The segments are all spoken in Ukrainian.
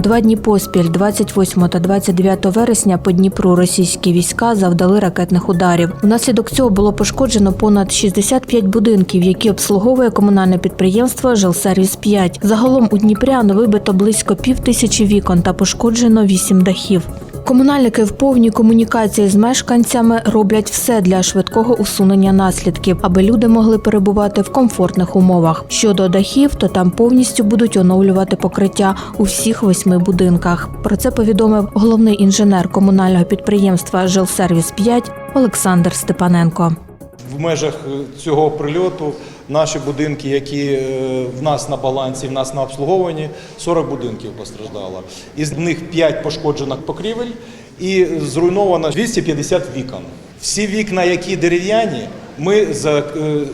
Два дні поспіль, 28 та 29 вересня, по Дніпру російські війська завдали ракетних ударів. Внаслідок цього було пошкоджено понад 65 будинків, які обслуговує комунальне підприємство Жилсервіс 5 Загалом у Дніпрян вибито близько пів тисячі вікон та пошкоджено вісім дахів. Комунальники в повній комунікації з мешканцями роблять все для швидкого усунення наслідків, аби люди могли перебувати в комфортних умовах. Щодо дахів, то там повністю будуть оновлювати покриття у всіх восьми будинках. Про це повідомив головний інженер комунального підприємства Жилсервіс 5 Олександр Степаненко. В межах е, цього прильоту наші будинки, які е, в нас на балансі, в нас на обслуговуванні, 40 будинків постраждало. Із них 5 пошкоджено покрівель і зруйновано 250 вікон. Всі вікна, які дерев'яні, ми е,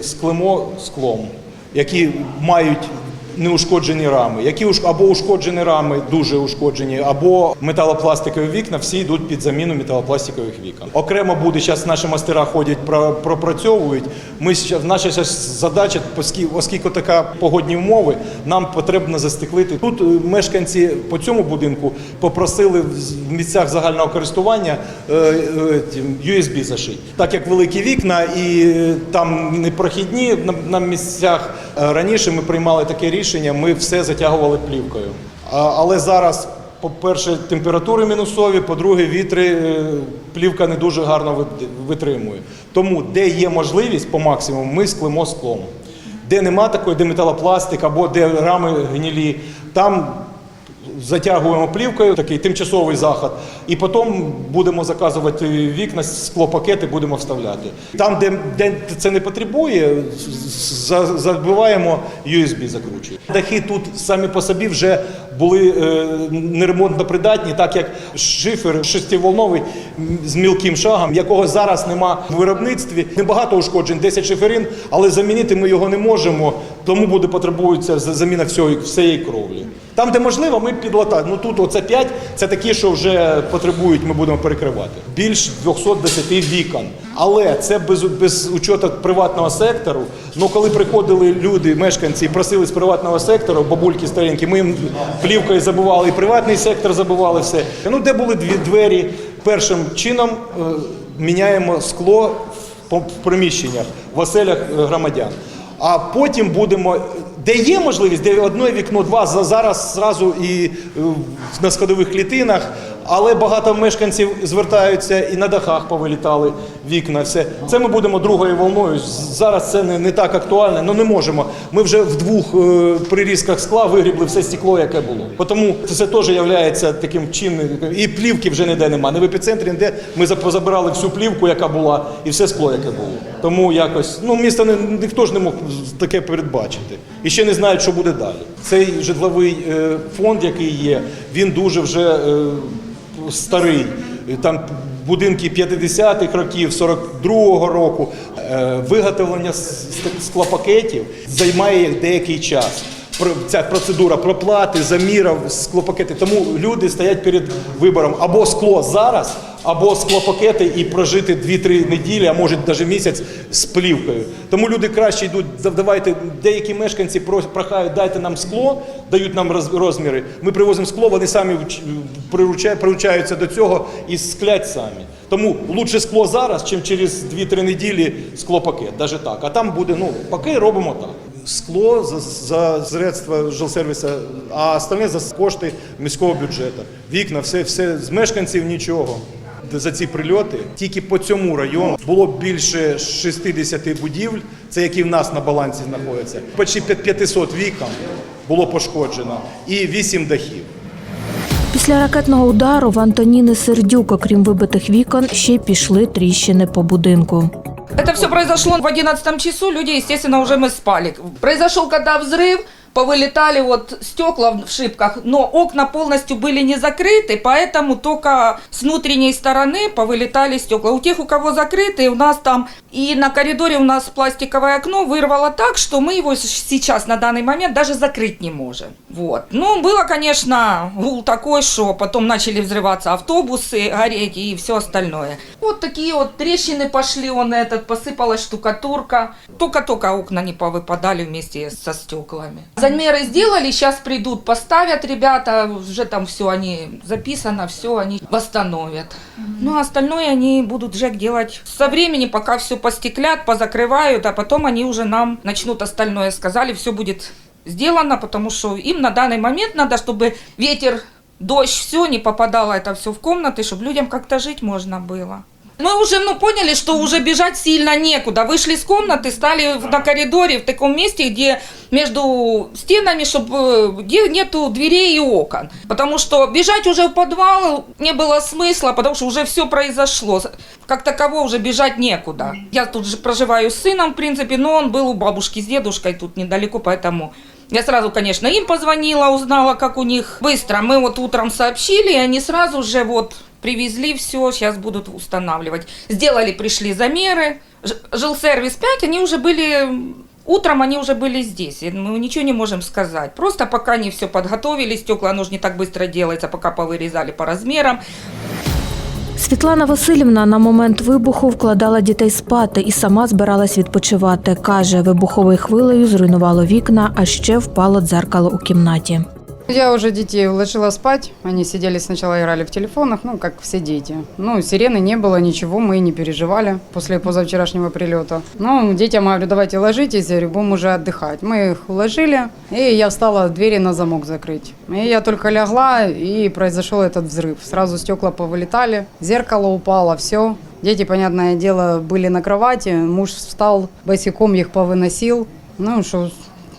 склемо склом, які мають неушкоджені рами, які або ушкоджені рами, дуже ушкоджені, або металопластикові вікна, всі йдуть під заміну металопластикових вікон. Окремо буде зараз наші мастера ходять, пропрацьовують. Ми наша задача, оскільки, така погодні умови, нам потрібно застеклити. Тут е, мешканці по цьому будинку попросили в місцях загального користування е, е, USB зашити. Так як великі вікна і е, там непрохідні на, місцях. Е, Раніше ми приймали таке рішення, ми все затягували плівкою. Але зараз, по-перше, температури мінусові, по-друге, вітри, е, плівка не дуже гарно витримує. Тому, де є можливість по максимуму, ми склемо склом. Де нема такої, де металопластик або де рами гнілі, там затягуємо плівкою, такий тимчасовий заход, і потім будемо заказувати вікна, склопакети будемо вставляти. Там, де, де це не потребує, за- забиваємо USB закручуємо. Дахи тут самі по собі вже були е, неремонтно придатні, так як шифер шестиволновий з мілким шагом, якого зараз нема в виробництві. Небагато ушкоджень, 10 шиферин, але замінити ми його не можемо, тому буде потребується заміна всієї, всієї кровлі. Там, де можливо, ми підлатаємо. Ну тут оце 5, це такі, що вже потребують, ми будемо перекривати. Більш 210 вікон. Але це без, без учету приватного сектору. Ну коли приходили люди, мешканці, просили з приватного сектору, бабульки старенькі, ми їм плівкою забивали, і приватний сектор забивали все. Ну де були дві двері, першим чином е, міняємо скло в в приміщеннях, в оселях е, громадян. А потім будемо, де є можливість, де одне вікно, два за- зараз зразу і е, на сходових клітинах, але багато мешканців звертаються і на дахах повилітали вікна. Все це ми будемо другою волною. Зараз це не, не так актуально, але не можемо. Ми вже в двох е, прирізках скла вигрібли все стекло, яке було. Тому це теж є таким чинним. І плівки вже ніде немає. Не в епіцентрі, ніде ми за- позабирали всю плівку, яка була, і все скло, яке було. Тому якось ну місто не ніхто ж не мог таке передбачити. І ще не знають, що буде далі. Цей житловий е, фонд, який є, він дуже вже е, старий. Там будинки 50-х років, 42-го року. Е, Виготовлення склопакетів займає деякий час. Ця процедура проплати, замірів, склопакети. Тому люди стоять перед вибором або скло зараз, або склопакети і прожити 2-3 неділі, а може навіть місяць з плівкою. Тому люди краще йдуть, давайте, деякі мешканці прохають, дайте нам скло, дають нам роз- розміри. Ми привозимо скло, вони самі прируча- приручаються до цього і склять самі. Тому лучше скло зараз, чим через 2-3 неділі склопакет, навіть так. А там буде, ну, поки робимо так. Скло за, за средства жилсервіса, а остальне за кошти міського бюджету. Вікна, все, все з мешканців нічого. За ці прильоти тільки по цьому району було більше 60 будівель, це які в нас на балансі знаходяться. Почти 500 вікон було пошкоджено і 8 дахів. Після ракетного удару в Антоніни Сердюк, окрім вибитих вікон, ще пішли тріщини по будинку. Это все произошло в 11 часу, люди, естественно, уже мы спали. Произошел когда взрыв, повылетали вот стекла в шибках, но окна полностью были не закрыты, поэтому только с внутренней стороны повылетали стекла. У тех, у кого закрыты, у нас там и на коридоре у нас пластиковое окно вырвало так, что мы его сейчас на данный момент даже закрыть не можем. Вот. Ну, было, конечно, гул такой, что потом начали взрываться автобусы, гореть и все остальное. Вот такие вот трещины пошли, он этот, посыпалась штукатурка. Только-только окна не повыпадали вместе со стеклами. Замеры сделали, сейчас придут, поставят ребята, уже там все они записано, все они восстановят. Ну, а остальное они будут ЖЭК делать со времени, пока все постеклят, позакрывают, а потом они уже нам начнут остальное. Сказали, все будет сделано, потому что им на данный момент надо, чтобы ветер, дождь, все не попадало это все в комнаты, чтобы людям как-то жить можно было. Мы уже ну, поняли, что уже бежать сильно некуда. Вышли из комнаты, стали на коридоре в таком месте, где между стенами, чтобы где нету дверей и окон. Потому что бежать уже в подвал не было смысла, потому что уже все произошло. Как таково уже бежать некуда. Я тут же проживаю с сыном, в принципе, но он был у бабушки с дедушкой тут недалеко, поэтому я сразу, конечно, им позвонила, узнала, как у них быстро. Мы вот утром сообщили, и они сразу же вот привезли все, сейчас будут устанавливать. Сделали, пришли замеры. Ж- Жилсервис 5, они уже были, утром они уже были здесь. И Мы ничего не можем сказать. Просто пока не все подготовили, стекла, оно же не так быстро делается, пока повырезали по размерам. Світлана Васильівна на момент вибуху вкладала дітей спати і сама збиралась відпочивати. Каже, вибуховою хвилею зруйнувало вікна, а ще впало дзеркало у кімнаті. Я уже детей уложила спать. Они сидели сначала играли в телефонах, ну, как все дети. Ну, сирены не было, ничего, мы и не переживали после позавчерашнего прилета. Ну, детям говорю, давайте ложитесь, я говорю, будем уже отдыхать. Мы их уложили, и я встала двери на замок закрыть. И я только лягла, и произошел этот взрыв. Сразу стекла повылетали, зеркало упало, все. Дети, понятное дело, были на кровати, муж встал, босиком их повыносил. Ну, что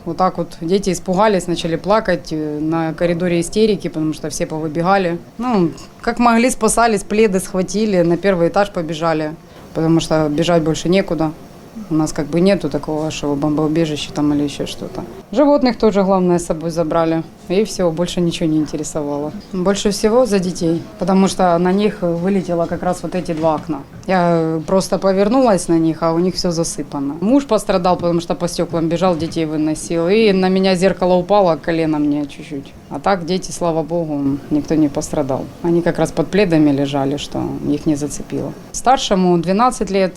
вот так вот дети испугались, начали плакать э, на коридоре истерики, потому что все повыбегали. Ну, как могли, спасались, пледы схватили, на первый этаж побежали, потому что бежать больше некуда. У нас как бы нету такого, что бомбоубежище там или еще что-то. Животных тоже, главное, с собой забрали. И все, больше ничего не интересовало. Больше всего за детей, потому что на них вылетело как раз вот эти два окна. Я просто повернулась на них, а у них все засыпано. Муж пострадал, потому что по стеклам бежал, детей выносил. И на меня зеркало упало, колено мне чуть-чуть. А так дети, слава богу, никто не пострадал. Они как раз под пледами лежали, что их не зацепило. Старшему 12 лет,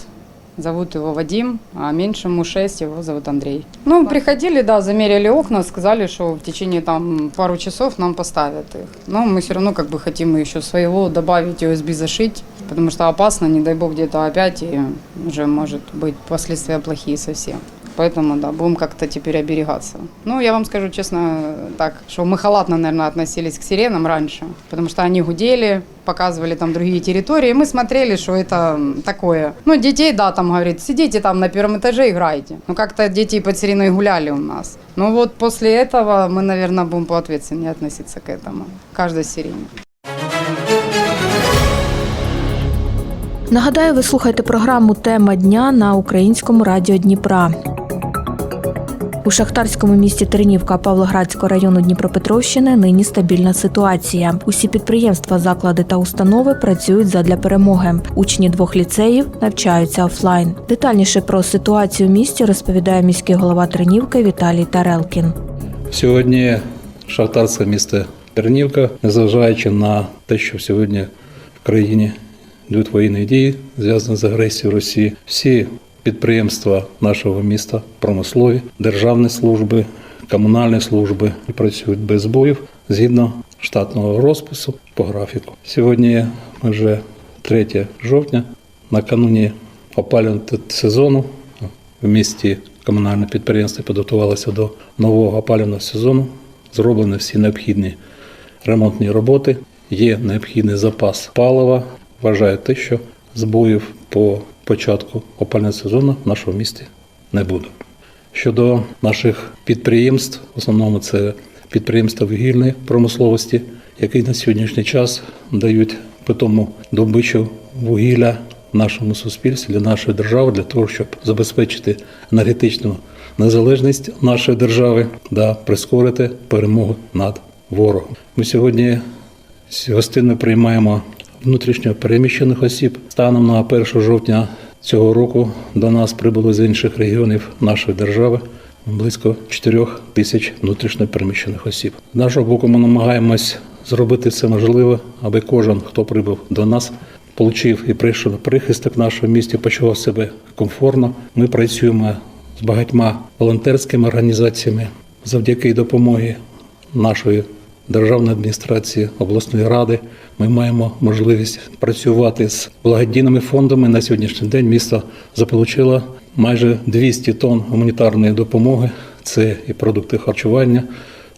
Зовут его Вадим, а меньшему 6, его зовут Андрей. Ну, приходили, да, замерили окна, сказали, что в течение там пару часов нам поставят их. Но мы все равно как бы хотим еще своего добавить, USB зашить, потому что опасно, не дай бог, где-то опять, и уже может быть последствия плохие совсем. Поэтому, да, будем как-то теперь оберегаться. Ну, я вам скажу честно так, что мы халатно, наверное, относились к сиренам раньше, потому что они гудели, показывали там другие территории, и мы смотрели, что это м, такое. Ну, детей, да, там, говорит, сидите там на первом этаже, играйте. Ну, как-то дети и под сиреной гуляли у нас. Ну, вот после этого мы, наверное, будем поответственнее относиться к этому, к каждой сирене. Нагадаю, ви слухаєте програму Тема дня на українському радіо Дніпра. У шахтарському місті Тернівка Павлоградського району Дніпропетровщини нині стабільна ситуація. Усі підприємства, заклади та установи працюють задля перемоги. Учні двох ліцеїв навчаються офлайн. Детальніше про ситуацію в місті розповідає міський голова Тернівки Віталій Тарелкін. Сьогодні шахтарське місто Тернівка, незважаючи на те, що сьогодні в країні йдуть воєнні дії, зв'язані з агресією Росії, всі підприємства нашого міста, промислові, державні служби, комунальні служби працюють без збоїв згідно штатного розпису по графіку. Сьогодні вже 3 жовтня, накануні опалювального сезону в місті комунальне підприємство підготувалося до нового опалювального сезону. Зроблені всі необхідні ремонтні роботи. Є необхідний запас палива. Вважаю те, що збоїв по початку опалювального сезону в нашому місті не буде. Щодо наших підприємств, в основному це підприємства вугільної промисловості, які на сьогоднішній час дають питому добичу вугілля нашому суспільстві, для нашої держави, для того, щоб забезпечити енергетичну незалежність нашої держави та прискорити перемогу над ворогом. Ми сьогодні гостинно приймаємо внутрішньо переміщених осіб. Станом на 1 жовтня цього року до нас прибуло з інших регіонів нашої держави близько 4 тисяч внутрішньо переміщених осіб. З нашого боку, ми намагаємось зробити все можливе, аби кожен, хто прибув до нас, отримав і прийшов прихисток в нашому місті, почував себе комфортно. Ми працюємо з багатьма волонтерськими організаціями завдяки допомоги нашої державної адміністрації, обласної ради. Ми маємо можливість працювати з благодійними фондами. На сьогоднішній день місто заполучило майже 200 тонн гуманітарної допомоги. Це і продукти харчування,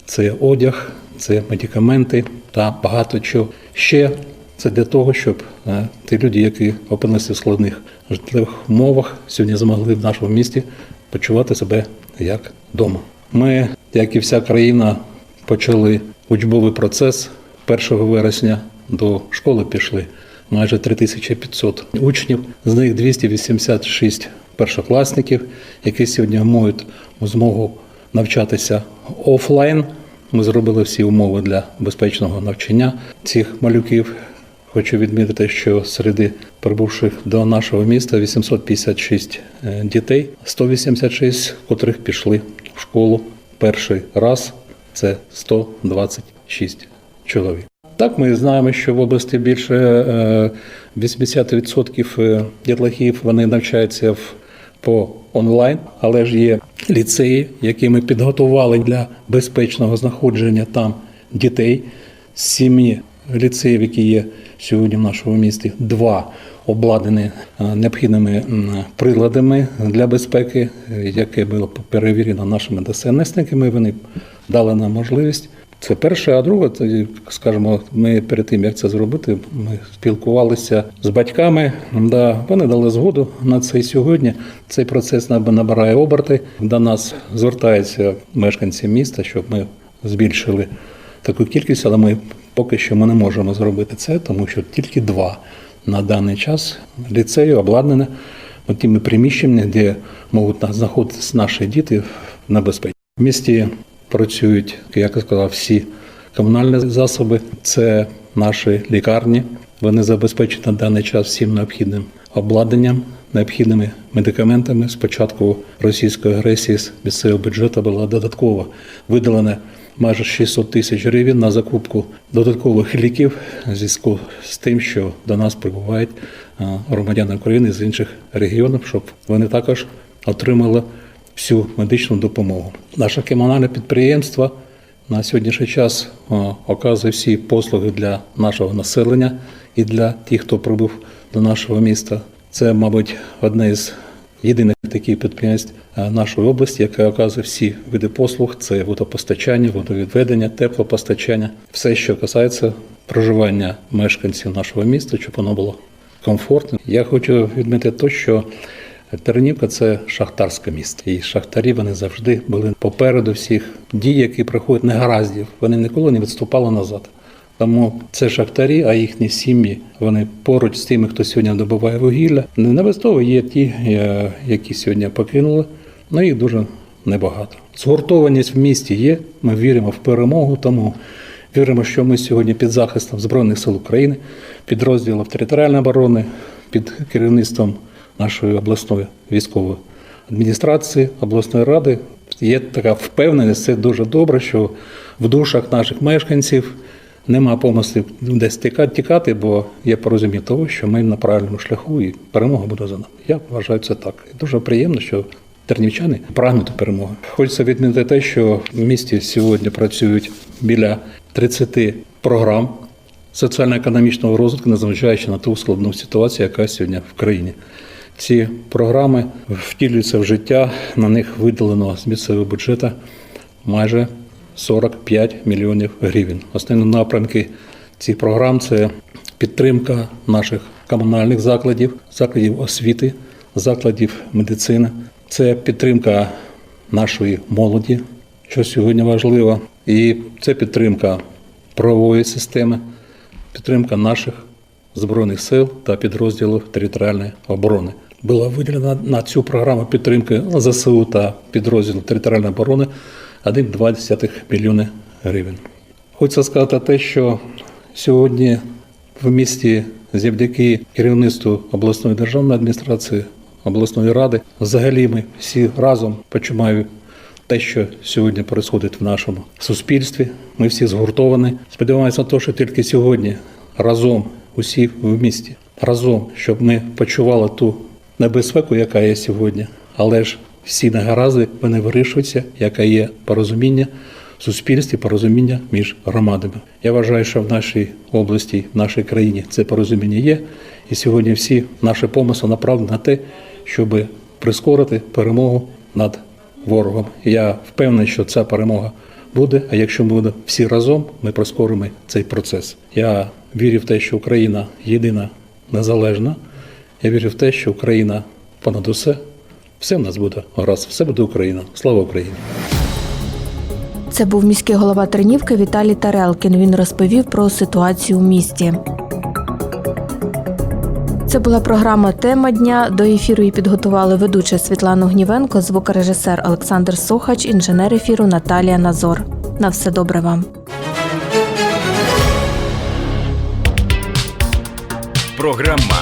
це одяг, це медикаменти та багато чого ще. Це для того, щоб е, ті люди, які опинилися в складних житлових умовах, сьогодні змогли в нашому місті почувати себе як вдома. Ми, як і вся країна, почали учбовий процес 1 вересня до школи пішли майже 3500 учнів, з них 286 першокласників, які сьогодні мають змогу навчатися офлайн. Ми зробили всі умови для безпечного навчання цих малюків. Хочу відмітити, що серед прибувших до нашого міста 856 е, дітей, 186, котрих пішли в школу перший раз. Це 126 чоловік. Так, ми знаємо, що в області більше е, 80% е, дітлахів вони навчаються по онлайн, але ж є ліцеї, які ми підготували для безпечного знаходження там дітей. З сім'ї ліцеїв, які є сьогодні в нашому місті, два обладнані е, необхідними приладами для безпеки, е, яке було перевірено нашими ДСНСниками. Вони дали нам можливість. Це перше, а друге, це, скажімо, ми перед тим, як це зробити, ми спілкувалися з батьками. Да, вони дали згоду на це і сьогодні. Цей процес наб- набирає оберти. До нас звертаються мешканці міста, щоб ми збільшили таку кількість, але ми поки що ми не можемо зробити це, тому що тільки два на даний час ліцею обладнане тими приміщеннями, де можуть на- знаходитися наші діти на безпеці. В місті працюють, як я сказав, всі комунальні засоби. Це наші лікарні. Вони забезпечені на даний час всім необхідним обладнанням, необхідними медикаментами. Спочатку російської агресії з місцевого бюджету була додатково виділена майже 600 тисяч гривень на закупку додаткових ліків в зв'язку з тим, що до нас прибувають громадяни України з інших регіонів, щоб вони також отримали всю медичну допомогу. Наше комунальне підприємство на сьогоднішній час о, оказує всі послуги для нашого населення і для тих, хто прибув до нашого міста. Це, мабуть, одне з єдиних таких підприємств е, нашої області, яке оказує всі види послуг: це водопостачання, водовідведення, теплопостачання, все, що касається проживання мешканців нашого міста, щоб воно було комфортно. Я хочу відмітити те, що Тернівка це шахтарське місто. І шахтарі вони завжди були попереду всіх дій, які приходять негараздів. Вони ніколи не відступали назад. Тому це шахтарі, а їхні сім'ї вони поруч з тими, хто сьогодні добуває вугілля. Не без є ті, е, які сьогодні покинули, але їх дуже небагато. Згуртованість в місті є. Ми віримо в перемогу, тому віримо, що ми сьогодні під захистом Збройних сил України, підрозділів територіальної оборони, під керівництвом нашої обласної військової адміністрації, обласної ради. Є така впевненість, це дуже добре, що в душах наших мешканців нема помислів десь тікати, бо є порозуміння того, що ми на правильному шляху і перемога буде за нами. Я вважаю це так. Дуже приємно, що тернівчани прагнуть до перемоги. Хочеться відмітити те, що в місті сьогодні працюють біля 30 програм соціально-економічного розвитку, незважаючи на ту складну ситуацію, яка сьогодні в країні. Ці програми втілюються в життя. На них виділено з місцевого бюджету майже 45 мільйонів гривень. Основні напрямки цих програм це підтримка наших комунальних закладів, закладів освіти, закладів медицини, це підтримка нашої молоді, що сьогодні важливо, і це підтримка правової системи, підтримка наших збройних сил та підрозділів територіальної оборони. Була виділена на цю програму підтримки ЗСУ та підрозділу територіальної оборони 1,2 мільйони гривень. Хочу сказати те, що сьогодні в місті завдяки керівництву обласної державної адміністрації, обласної ради, взагалі ми всі разом починаємо те, що сьогодні відбувається в нашому суспільстві. Ми всі згуртовані. Сподіваємося на те, що тільки сьогодні разом усі в місті, разом, щоб ми почували ту небезпеку, яка є сьогодні, але ж всі негаразди вони вирішуються, яке є порозуміння в суспільстві, порозуміння між громадами. Я вважаю, що в нашій області, в нашій країні це порозуміння є. І сьогодні всі наші помисли направлені на те, щоб прискорити перемогу над ворогом. Я впевнений, що ця перемога буде. А якщо ми будемо всі разом, ми прискоримо цей процес. Я вірю в те, що Україна єдина, незалежна. Я вірю в те, що Україна понад усе. Все в нас буде гаразд, все буде Україна. Слава Україні! Це був міський голова Тернівки Віталій Тарелкін. Він розповів про ситуацію у місті. Це була програма Тема дня. До ефіру її підготували ведуча Світлана Гнівенко, звукорежисер Олександр Сохач, інженер ефіру Наталія Назор. На все добре вам. Програма